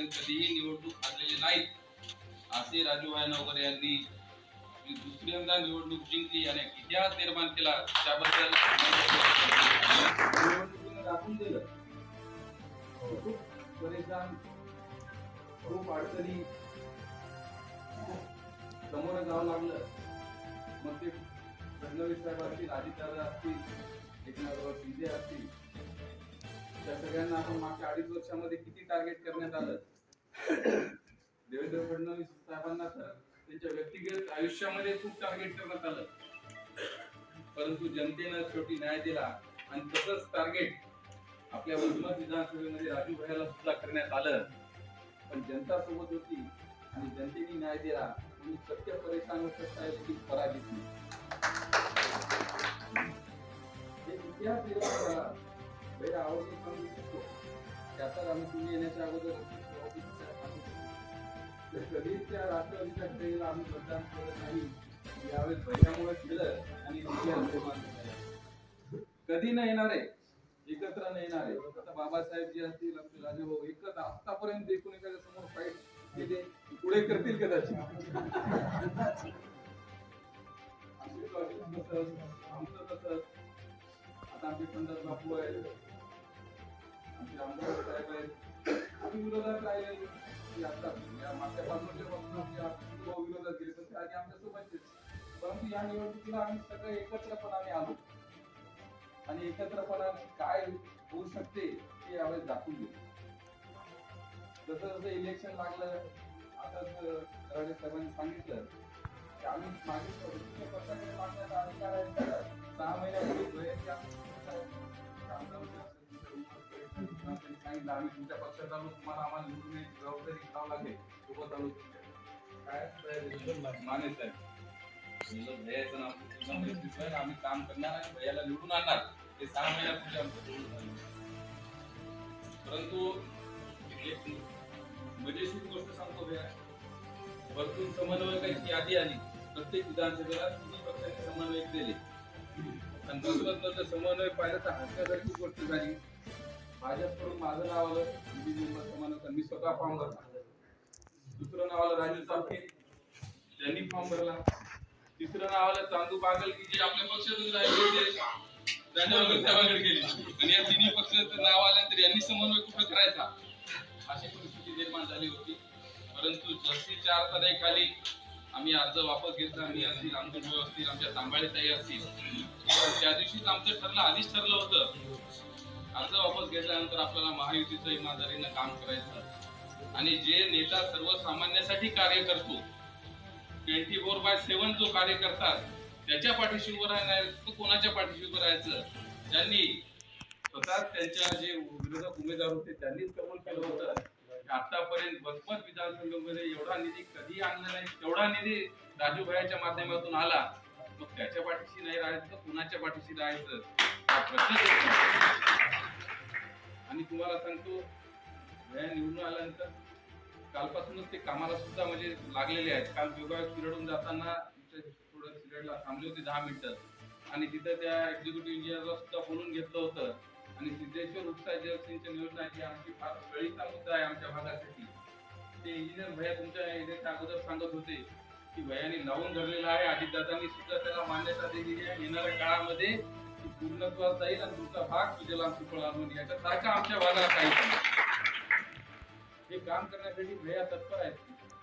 आतापर्यंत कधीही निवडणूक हरलेले नाहीत. असे राजूभाई नवकर यांनी आपली दुसऱ्यांदा निवडणूक जिंकली आणि इतिहास निर्माण केला त्याबद्दल दाखवून दिलं. खूप परेशान खूप अडचणी समोर जावं लागलं. मग ते फडणवीस साहेब असतील अजितदादा असतील एकनाथराव शिंदे असतील त्या सगळ्यांना आपण मागच्या अडीच वर्षामध्ये किती टार्गेट करण्यात आलं? देवेंद्र फडणवीस साहेबांना तर त्यांच्या व्यक्तिगत आयुष्यामध्ये खूप टार्गेट करण्यात आलं. परंतु जनतेनं शेवटी न्याय दिला आणि तसंच टार्गेट आपल्या वसमत विधानसभेमध्ये राजू भैयाला सुद्धा करण्यात आलं. पण जनता सोबत होती आणि जनतेने न्याय दिला. म्हणून सत्य परेशान होत साहेब ती पराजित नाही. इतिहास निर्माण झाला आवडून सांगू शकतो. त्याचा आम्ही तुम्ही येण्याच्या अगोदर तर कधीच त्या राष्ट्रवादीच्या खेळीला आम्ही मतदान करत नाही. यावेळेस भैयामुळे केलं आणि कधी नाही येणार आहे? एकत्र नाही येणार आहे. आता बाबासाहेब जे असतील आमचे राजेभाऊ एकच आतापर्यंत एकूण एखाद्या समोर फाईट केले पुढे करतील कदाचित. आमचं तसंच. आता आमचे पंडित बापू आहेत. आमचे आमदार साहेब आहेत. आम्ही विरोधात राहिले की आता या मागच्या पाच वर्षापासून आमचे विरोधात गेले पण ते आधी आमच्या सोबतचेच परंतु या निवडणुकीला आम्ही सगळे एकत्रपणाने आलो. आणि एकत्रपणाने काय होऊ शकते ते यावेळेस दाखवून देऊ जसं जसं इलेक्शन लागलं आता कराडे साहेबांनी सांगितलं की आम्ही मागितलं होतं की पक्षाकडे मागण्याचा अधिकार आहे. सहा महिन्यापूर्वी सांगितलं आम्ही तुमच्या पक्षात आलो तुम्हाला आम्हाला निवडून यायची जबाबदारी घ्यावं लागेल. सोबत आलो. काय? माने साहेब. भैयाचं नाव तुझं नेतृत्व आहे, आम्ही काम करणार आणि भैयाला निवडून आणणार. ते सहा महिन्यापूर्वी आमचं परंतु एक मजेशीर गोष्ट सांगतो भैया. वरतून समन्वयकाची यादी आली. प्रत्येक विधानसभेला तिन्ही पक्षांनी समन्वयक दिले आणि दुसरं तर समन्वय पाहिलं तर हसण्यासारखी गोष्ट झाली. भाजपकडून माझं नाव आलं विधी मी स्वतः फॉर्म भरला. दुसरं नाव आलं राजू चापके त्यांनी फॉर्म भरला. तिसरं नाव आलं चांदू बागल की जे आपल्या पक्षातून राहिले त्यांनी केली आणि या तिन्ही पक्षाचं नाव आल्यानंतर यांनी समन्वय कुठं करायचा? अशी परिस्थिती निर्माण झाली होती. परंतु जशी चार तारखेखाली आम्ही अर्ज वापस घेतला मी असतील आमचे असतील आमच्या तांबाळे ताई असतील त्या दिवशीच आमचं ठरलं आधीच ठरलं होतं. अर्ज वापस घेतल्यानंतर आपल्याला महायुतीचं इमानदारीनं काम करायचं आणि जे नेता सर्वसामान्यासाठी कार्य करतो ट्वेंटी फोर बाय सेव्हन जो कार्य करतात त्याच्या पाठीशी उभं राहणार कोणाच्या पाठीशी उभं राहायचं? ज्यांनी स्वतः त्यांच्या जे विरोधक उमेदवार होते त्यांनीच कबूल केलं होतं. आतापर्यंत बसपत विधानसभेमध्ये एवढा निधी कधी आणला नाही तेवढा निधी राजूभाईच्या माध्यमातून आला. मग त्याच्या पाठीशी नाही राहायचं तर कुणाच्या पाठीशी राहायचं? आणि तुम्हाला सांगतो भैया निवडून आल्यानंतर कालपासूनच ते कामाला सुद्धा म्हणजे लागलेले आहेत. काल विभाग चिरडून जाताना थोडं शिरडला थांबले होते दहा मिनिटं. आणि तिथं त्या एक्झिक्युटिव्ह इंजिनियरला सुद्धा बोलून घेतलं होतं. आणि सिद्धेश्वर उपसा जलसिंचन योजना जी आमची फार वेळीचा मुद्दा आहे आमच्या भागासाठी. ते इंजिनियर भैया तुमच्या येण्याच्या अगोदर सांगत होते की भैयानी लावून धरलेला आहे. अजितदादांनी सुद्धा त्याला मान्यता दिलेली आहे. येणाऱ्या काळामध्ये ती पूर्णत्वात जाईल आणि तुमचा भाग तुझ्याला सुफळ आणून याच्यासारखा आमच्या भागाला काही हे काम करण्यासाठी भया तत्पर आहेत.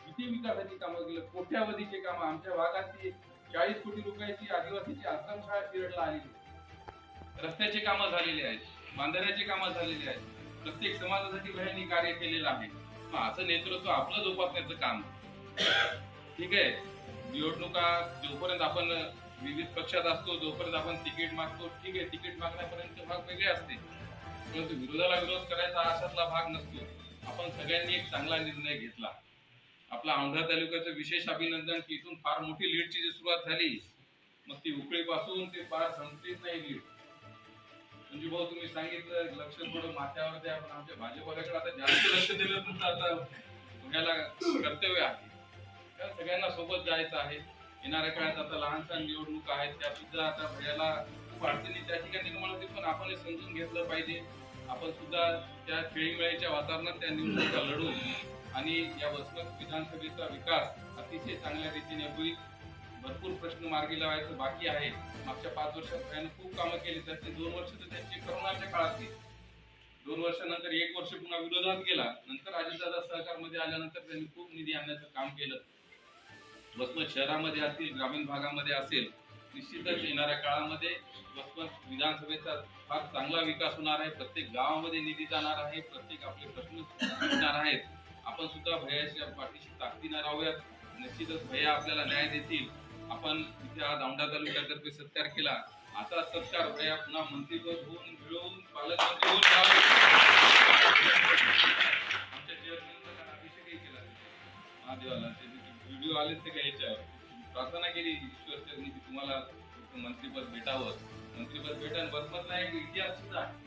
किती विकासाची कामं केली? कोट्यावधीचे कामं. आमच्या भागाची चाळीस कोटी रुपयाची आदिवासीची आश्रमशाळा शिरडला आलेली रस्त्याचे कामं झालेले आहेत. बांधण्याचे कामं झालेले आहेत. प्रत्येक समाजासाठी भयानी कार्य केलेलं आहे. असं नेतृत्व आपलं जोपासण्याचं काम. ठीक आहे. निवडणुका जोपर्यंत आपण विविध पक्षात असतो जोपर्यंत आपण तिकीट मागतो ठीक आहे तिकीट मागण्यापर्यंत भाग वेगळे असते. परंतु विरोधाला विरोध करायचा अशातला भाग नसतो. आपण सगळ्यांनी एक चांगला निर्णय घेतला. आपला औंढा तालुक्याचं विशेष अभिनंदन की इथून फार मोठी लीडची जी सुरुवात झाली मग ती उकळीपासून ते फार संपलीच नाही लीड. म्हणजे भाऊ तुम्ही सांगितलं लक्ष थोडं माथ्यावर द्या पण आमच्या भाजपाकडे आता जास्त लक्ष दिलं तुमचं आता पुण्याला कर्तव्य आहे. त्या सगळ्यांना सोबत जायचं आहे. येणाऱ्या काळात आता लहान सहान निवडणूक आहेत त्या सुद्धा आता भैयाला खूप अडचणी त्या ठिकाणी निर्माण होतील पण आपण हे समजून घेतलं पाहिजे. आपण सुद्धा त्या खेळीमेळीच्या वातावरणात त्या निवडणुका लढून आणि या वसमत विधानसभेचा विकास अतिशय चांगल्या रीतीने होईल. भरपूर प्रश्न मार्गी लावायचं बाकी आहे. मागच्या पाच वर्षात त्यांनी खूप कामं केली त्यातली दोन वर्ष तर त्यांची करोनाच्या काळातली दोन वर्षानंतर एक वर्ष पुन्हा विरोधात गेला. नंतर अजितदादा सहकारमध्ये आल्यानंतर त्यांनी खूप निधी आणण्याचं काम केलं. वसमत शहरामध्ये असतील ग्रामीण भागामध्ये असेल निश्चितच येणाऱ्या काळामध्ये वसमत विधानसभेचा फार चांगला विकास होणार आहे. प्रत्येक गावामध्ये निधी जाणार आहे प्रत्येक आपले प्रश्न सुटणार आहेत. आपण सुद्धा भयाच्या पाठीशी ताकदीनं राहूयात. निश्चितच भैया आपल्याला न्याय देतील. आपण इथे आज औंढा तालुक्यातर्फे सत्कार केला. आता सत्कार भैया पुन्हा मंत्रीपद होऊन मिळवून पालकमंत्री होऊन आमच्या अभिषेकही केला महादेवाला व्हिडिओ आले ते काही याच्यावर प्रार्थना केली ईश्वर चरणी की तुम्हाला मंत्रीपद भेटावं. मंत्रीपद भेटन बसमतला एक इतिहास सुद्धा आहे.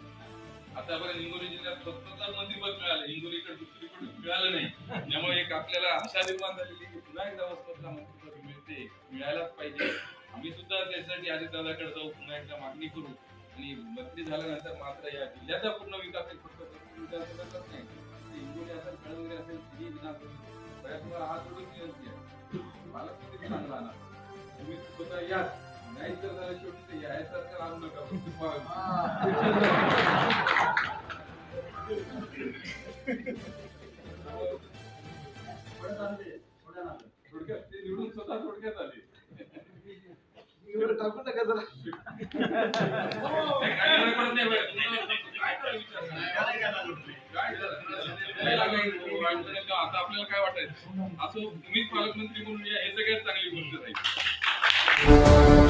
आतापर्यंत हिंगोली जिल्ह्यात फक्त मंत्रीपद मिळालं. हिंगोलीकडे दुसरीकडे मिळालं नाही. त्यामुळे एक आपल्याला आशा निर्माण झालेली की पुन्हा एकदा वसमतला मंत्रीपद मिळते मिळायलाच पाहिजे. आम्ही सुद्धा त्यासाठी अजितदादाकडे जाऊ पुन्हा एकदा मागणी करू. आणि मंत्री झाल्यानंतर मात्र या जिल्ह्याचा पूर्ण विकास एक फक्त वसमत नाही. हिंगोली असेल कळमनुरी असेल तिन्ही विधानसभा बऱ्याच वेळा तुम्ही स्वतः या नाही तर झालं शेवटी ते यायसारखं राहू नका थोडक्यात ते निवडून स्वतः थोडक्यात आले टाकू नका जरा आता आपल्याला काय वाटायचं? असं तुम्हीच पालकमंत्री म्हणून या हे सगळ्यात चांगली गोष्ट Música